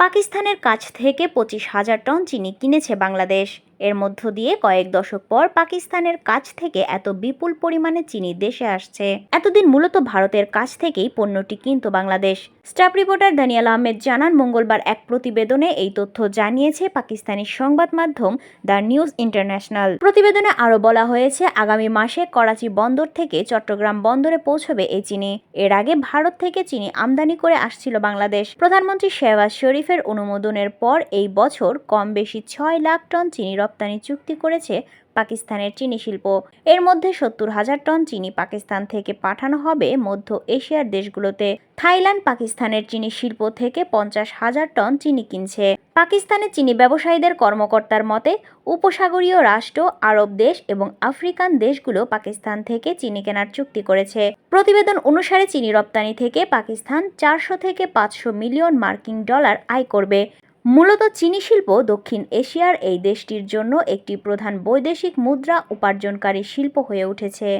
পাকিস্তানের কাছ থেকে পঁচিশ হাজার টন চিনি কিনেছে বাংলাদেশ। এর মধ্য দিয়ে কয়েক দশক পর পাকিস্তানের কাছ থেকে এত বিপুল পরিমাণে চিনি দেশে আসছে। এতদিন মূলত ভারতের কাছ থেকেই পণ্যটি কিনত বাংলাদেশ। স্টাফ রিপোর্টার দানিয়াল আহমেদ জানান, মঙ্গলবার এক প্রতিবেদনে এই তথ্য জানিয়েছে পাকিস্তানি সংবাদ মাধ্যম দ্য নিউজ ইন্টারন্যাশনাল। প্রতিবেদনে আরও বলা হয়েছে, আগামী মাসে করাচি বন্দর থেকে চট্টগ্রাম বন্দরে পৌঁছবে এই চিনি। এর আগে ভারত থেকে চিনি আমদানি করে আসছিল বাংলাদেশ। প্রধানমন্ত্রী শেহবাজ শরীফের অনুমোদনের পর এই বছর কম বেশি ছয় লাখ টন চিনি রপ্তানি চুক্তি করেছে পাকিস্তানের চিনি শিল্প। এর মধ্যে সত্তর হাজার টন চিনি পাকিস্তান থেকে পাঠানো হবে মধ্য এশিয়ার দেশগুলোতে। থাইল্যান্ড পাকিস্তানের চিনি শিল্প থেকে পঞ্চাশ হাজার টন চিনি কিনছে। পাকিস্তানের চিনি ব্যবসায়ীদের কর্মকর্তার মতে, উপসাগরীয় রাষ্ট্র, আরব দেশ এবং আফ্রিকান দেশগুলো পাকিস্তান থেকে চিনি কেনার চুক্তি করেছে। প্রতিবেদন অনুসারে চিনি রপ্তানি থেকে পাকিস্তান চারশো থেকে পাঁচশো মিলিয়ন মার্কিন ডলার আয় করবে। মূলত চিনি শিল্প দক্ষিণ এশিয়ার এই দেশটির জন্য একটি প্রধান বৈদেশিক মুদ্রা উপার্জনকারী শিল্প হয়ে উঠেছে।